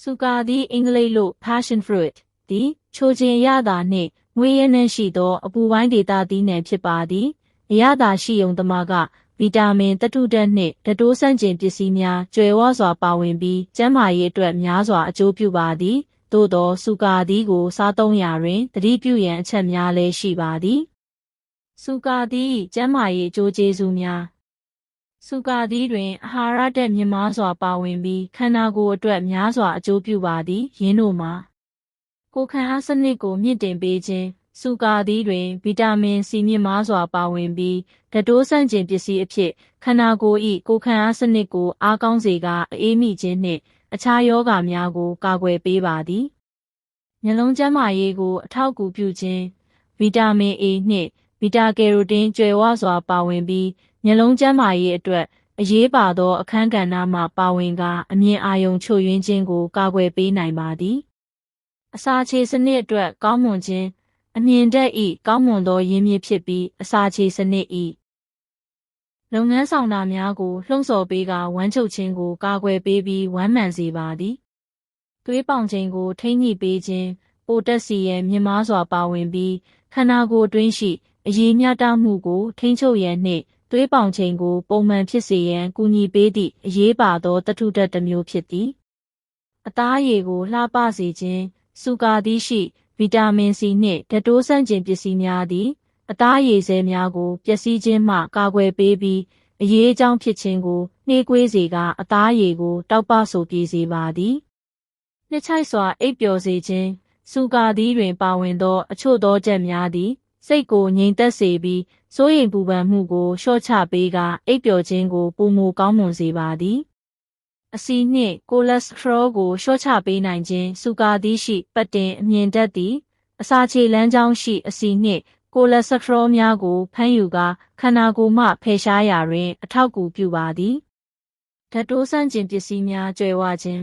။စူကာသည်အင်္ဂလိပ်လို passion fruit သည်ချိုခြင်းအရသာနှင့်ငွေရည်နှင့်ရှိသောအပူပိုင်းဒေသသီးနှံဖြစ်ပါသည်။အရသာရှိုံသမားကဗီတာမင်တတုဓာတ်နှင့်ဓာတိုးဆန့်ကျင်ပစ္စည်းများကျွယ်ဝစွာပါဝင်ပြီးကျန်းမာရေးအတွက်များစွာအကျိုးပြုပါသည်။သို့သောစူကာသည်ကိုစားသုံးရာတွင်သတိပြုရန်အချက်များလည်းရှိပါသည်။စူကာသည်ကျန်းမာရေးအကျိုးကျေးဇူးများ စူကာသည်တွင်အာဟာရဓာတ်မြင့်မားစွာပါဝင်ပြီးခန္ဓာကိုယ်အတွက်များစွာအကျိုးပြုပါသည်ယင်းတို့မှာကိုယ်ခံအားစနစ်ကိုမြင့်တင်ပေးခြင်းစူကာသည်တွင်ဗီတာမင်စီမြင့်မားစွာပါဝင်ပြီးဓာတ်တိုးဆန့်ကျင်ပစ္စည်းအဖြစ်ခန္ဓာကိုယ်၏ကိုယ်ခံအားစနစ်ကိုအားကောင်းစေကာအေးမိခြင်းနှင့်အခြားယောဂများကိုကာကွယ်ပေးပါသည်။မျက်လုံးကျန်းမာရေးကိုအထောက်အကူပြုခြင်းဗီတာမင် A နှင့်ဗီတာကယ်ရိုတင်းကျွယ်ဝစွာပါဝင်ပြီး မျက်လုံးကျန်းမာရေးအတွက်အရေးပါသောအခန်းကဏ္ဍမှပါဝင်ကာအမြင်အာရုံချို့ယွင်းခြင်းကိုကာကွယ်ပေးနိုင်ပါသည်။အစာချေစနစ်အတွက်ကောင်းမွန်ခြင်းအမြင်တတ်ဤကောင်းမွန်သောရင်းမြစ်ဖြစ်ပြီးအစာချေစနစ်ဤလုပ်ငန်းဆောင်တာများကိုလှုံ့ဆော်ပေးကဝမ်းချုပ်ခြင်းကိုကာကွယ်ပေးပြီးဝမ်းမှန်စေပါသည်။သွေးပေါင်ခြင်းကိုထိန်းညှိပေးခြင်းပိုတက်စီရဲ့မြင့်မားစွာပါဝင်ပြီးခန္ဓာကိုယ်အတွင်းရှိအရေးမြတာမှုကိုထိန်းချုပ်ရန်နှင့် သွေးပေါင်ချိန်ကို ပုံမှန်ဖြစ်စေရန်ကူညီပေးသည့်အရေးပါသောတထုဓာတ်တစ်မျိုးဖြစ်သည်။အသားရည်ကိုလှပစေခြင်းစူကာသည်ရှိဗီတာမင်စီနှင့်ဓာတ်တိုးဆန့်ကျင်ပစ္စည်းများသည်အသားရည်စဲများကိုပျက်စီးခြင်းမှကာကွယ်ပေးပြီးအရေးအကြောင်းဖြစ်ခြင်းကိုနှေးကွေးစေကအသားရည်ကို တောက်ပဆိုပြေစေပါသည်နှစ်ချိုက်စွာအိပ်ပျော်စေခြင်းစူကာသည်တွင်ပါဝင်သောအချို့သောချက်များသည် စိတ်ကိုငြိမ်သက်စေပြီးစိုးရိမ်ပူပန်မှုကိုလျှော့ချပေးကအိပ်ပျော်ခြင်းကိုပုံမူကောင်းမွန်စေပါသည်အဆီနှင့်ကိုလက်စထရောကိုလျှော့ချပေးနိုင်ခြင်းစူကာသည်ရှိပတ်တင်အမြင့်တက်သည့်အစာချေလမ်းကြောင်းရှိအဆီနှင့်ကိုလက်စထရောများကိုဖမ်းယူကာခန္ဓာကိုယ်မှဖယ်ရှားရာတွင် အထောက်အကူပြုပါသည်ဓာတ်တိုးဆန့်ကျင်ပစ္စည်းများကျွဲဝခြင်း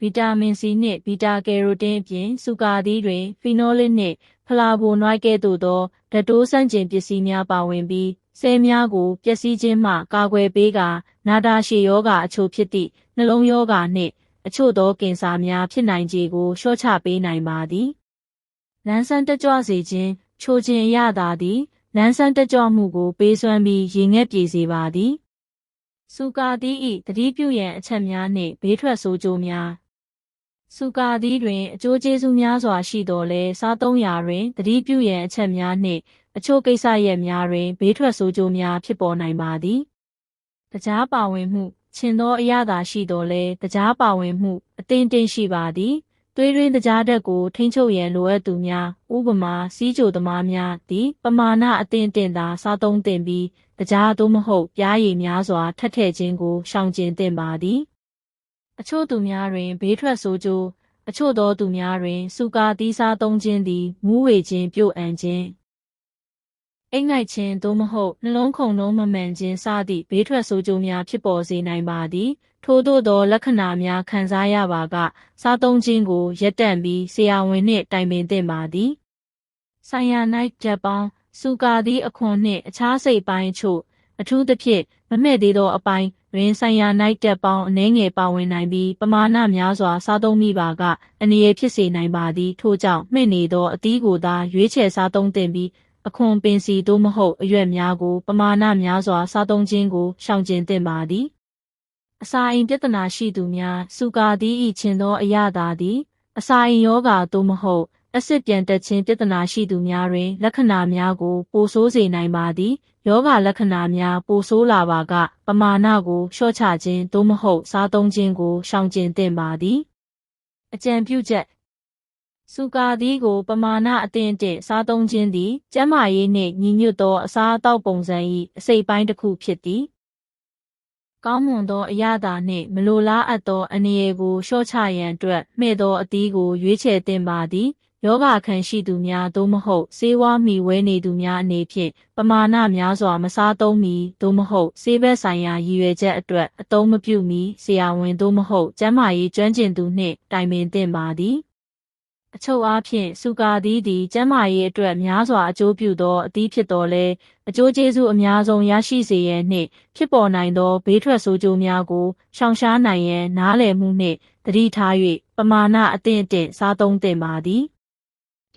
ဗီတာမင်စီနှင့်ဗီတာကယ်ရိုတင်းအပြင်စူကာသည်တွင် ဖီနိုလစ်နှင့်ဖလာဘိုနွိုက်ကဲ့သို့သောဓာတ်တိုးဆန့်ကျင်ပစ္စည်းများပါဝင်ပြီးဆဲများကိုပျက်စီးခြင်းမှကာကွယ်ပေးကာနာတာရှည်ယောဂအချို့ဖြစ်သည့်နှလုံးယောဂနှင့်အချို့သောကင်ဆာများဖြစ်နိုင်ခြေကိုလျှော့ချပေးနိုင်ပါသည်။လန်းဆန်းတက်ကြွစေခြင်းချိုခြင်းအရသာသည်လန်းဆန်းတက်ကြွမှုကိုပေးစွမ်းပြီးရင်ငက်ပြေစေပါသည်။စူကာသည်ဤတတိပြုရန်အချက်များနှင့်ဘေးထွက်ဆိုးကျိုးများ စူကာသည်တွင်အကျိုးကျေးဇူးများစွာရှိတော်လဲစားသုံးရာတွင်တတိပြုရန်အချက်များနှင့်အချို့ကိစ္စရပ်များတွင်ဘေးထွက်ဆိုးကျိုးများဖြစ်ပေါ်နိုင်ပါသည်။တရားပါဝင်မှုချင်သောအရသာရှိတော်လဲတရားပါဝင်မှုအသင့်တင်ရှိပါသည်။သွေးရင်းတရားဓာတ်ကိုထိန်းချုပ်ရန်လိုအပ်သူများဥပမာစီးကြိုသမားများသည်ပမာဏအသင့်တင်သာစားသုံးသင့်ပြီးတရားသို့မဟုတ်ပြားရည်များစွာထပ်ထည့်ခြင်းကိုရှောင်ကျဉ်သင့်ပါသည်။ အချို့သူများတွင်ဘေးထွက်ဆိုးကျိုးအချို့သောသူများတွင်စူကာသီးစားသုံးခြင်းသည်မူးဝေခြင်းပြုတ်အံခြင်းအိမ်ငိုက်ခြင်းသို့မဟုတ်နှလုံးခုန်လုံးမမှန်ခြင်းစသည့်ဘေးထွက်ဆိုးကျိုးများဖြစ်ပေါ်စေနိုင်ပါသည်ထို့သောသောလက္ခဏာများခံစားရပါက စားသုံးခြင်းကိုရပ်တန့်ပြီးဆရာဝန်နှင့်တိုင်ပင်သင့်ပါသည်ဆိုင်ယာနိုက်ဂျပန်စူကာသီးအခွန်နှင့်အခြားစိတ်ပိုင်းချို့အထူးသဖြင့်မမဲ့သေးသောအပိုင်း တွင်ဆိုင်ယာနိုက်တက်ပေါင်းအနှဲငယ်ပါဝင်နိုင်ပြီးပမာဏများစွာစားသုံးမိပါကအနည်းရဖြစ်စေနိုင်ပါသည်ထို့ကြောင့်မှင့်နေသောအသီးကိုသာရွေးချယ်စားသုံးသင့်ပြီးအခွန်ပင်စီသို့မဟုတ်အရွက်များကိုပမာဏများစွာစားသုံးခြင်းကိုရှောင်ကျဉ်သင့်ပါသည်အစာအိမ်ပြဿနာရှိသူများစူကာသည်ဤချင်သောအရသာသည်အစာအိမ်ယောဂါသို့မဟုတ် အဆစ်ပြန်တက်ခြင်းပြဿနာရှိသူများတွင် လက္ခဏာများကို ပိုဆိုးစေနိုင်ပါသည်ယောဂလက္ခဏာများပိုဆိုးလာပါက ပမာဏကိုလျှော့ချခြင်းသို့မဟုတ် စားသုံးခြင်းကိုရှောင်ကျဉ်သင့်ပါသည် အကြံပြုချက်စူကာသည်ကိုပမာဏအသင့်အတင့်စားသုံးခြင်းသည်ကျန်းမာရေးနှင့်ညီညွတ်သောအစားအသောက်ပုံစံ၏အစိတ်ပိုင်းတစ်ခုဖြစ်သည်ကောင်းမွန်သောအရသာနှင့်မလိုလားအပ်သောအနေအကိုလျှော့ချရန်အတွက်မှဲ့သောအသီးကိုရွေးချယ်သင့်ပါသည် ယောဂခံရှိသူများသို့မဟုတ်ဆေးဝါးမီဝဲနေသူများအနေဖြင့်ပမာဏများစွာမစားသုံးမီသို့မဟုတ်ဆေးဘက်ဆိုင်ရာရည်ရွယ်ချက်အတွက်အသုံးမပြုမီဆရာဝန်သို့မဟုတ်ကျန်းမာရေးကျွမ်းကျင်သူနှင့်တိုင်ပင်သင့်ပါသည်အချုပ်အားဖြင့်စူကာသီးသည်ကျန်းမာရေးအတွက်များစွာအကျိုးပြုသောအသီးဖြစ်တော်လဲအကျိုးကျေးဇူးအများဆုံးရရှိစေရန်နှင့်ဖြစ်ပေါ်နိုင်သောဘေးထွက်ဆိုးကျိုးများကိုရှောင်ရှားနိုင်ရန်နားလည်မှုနှင့်တတိထား၍ပမာဏအသင့်အတင့်စားသုံးသင့်ပါသည်